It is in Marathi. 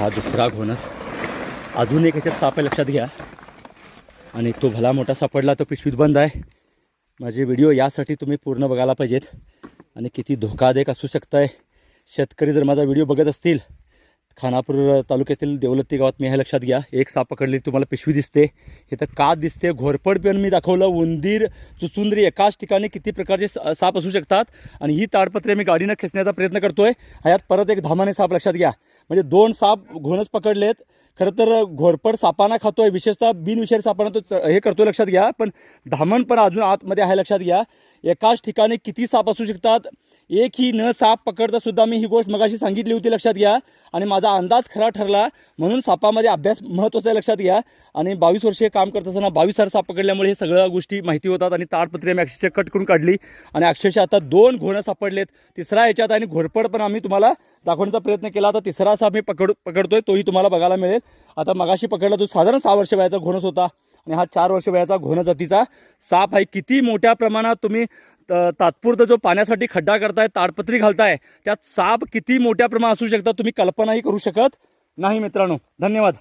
हा दुसरा घोणस. अजून एक ह्याच्यात साप आहे लक्षात घ्या. आणि तो भला मोठा सापडला तो पिशवीत बंद आहे. माझे व्हिडिओ यासाठी तुम्ही पूर्ण बघायला पाहिजेत. आणि किती धोकादायक असू शकतं आहे शेतकरी जर माझा व्हिडिओ बघत असतील खानापूर तालुक्यातील देवलत्ती गावात मी हे लक्षात घ्या. एक साप पकडली तुम्हाला पिशवी दिसते. इथं कात दिसते? घोरपड पण मी दाखवलं. उंदीर चुचुंदरी एकाच ठिकाणी किती प्रकारचे साप असू शकतात. आणि ही ताडपत्रे मी गाडीनं खेचण्याचा प्रयत्न करतोय. ह्यात परत एक धामाने साप लक्षात घ्या. म्हणजे दोन साप घोणच पकडलेत. खरं तर घोरपड सापांना खातोय. विशेषतः बिनविषारी सापांना तो च- हे करतो लक्षात घ्या. पण धामण पण अजून आतमध्ये आहे लक्षात घ्या. एकाच ठिकाणी किती साप असू शकतात? एक ही न साप पकडता सुद्धा मी ही गोष्ट मगाशी सांगितली होती लक्षात घ्या. आणि माझा अंदाज खरा ठरला म्हणून सापामध्ये अभ्यास महत्त्वाचा आहे लक्षात घ्या. आणि बावीस वर्षे काम करत असताना बावीस हजार साप पकडल्यामुळे हे सगळ्या गोष्टी माहिती होतात आणि ताडपत्री आम्ही अक्षरशः कट करून काढली. आणि अक्षरशः आता दोन घोणं सापडलेत तिसरा याच्यात आणि घोरपड पण आम्ही तुम्हाला दाखवण्याचा प्रयत्न केला. आता तिसरा साप मी पकड पकडतोय तोही तुम्हाला बघायला मिळेल. आता मगाशी पकडला तो साधारण सहा वर्ष वयाचा घोणस होता. आणि हा चार वर्ष वयाचा घोण जातीचा साप आहे. किती मोठ्या प्रमाणात तुम्ही त- तात्पुरता जो पाण्यासाठी खड्डा करताय ताडपत्री घालताय त्यात साप किती मोठ्या प्रमाणात असू शकतात तुम्ही कल्पनाही करू शकत नाही मित्रांनो. धन्यवाद.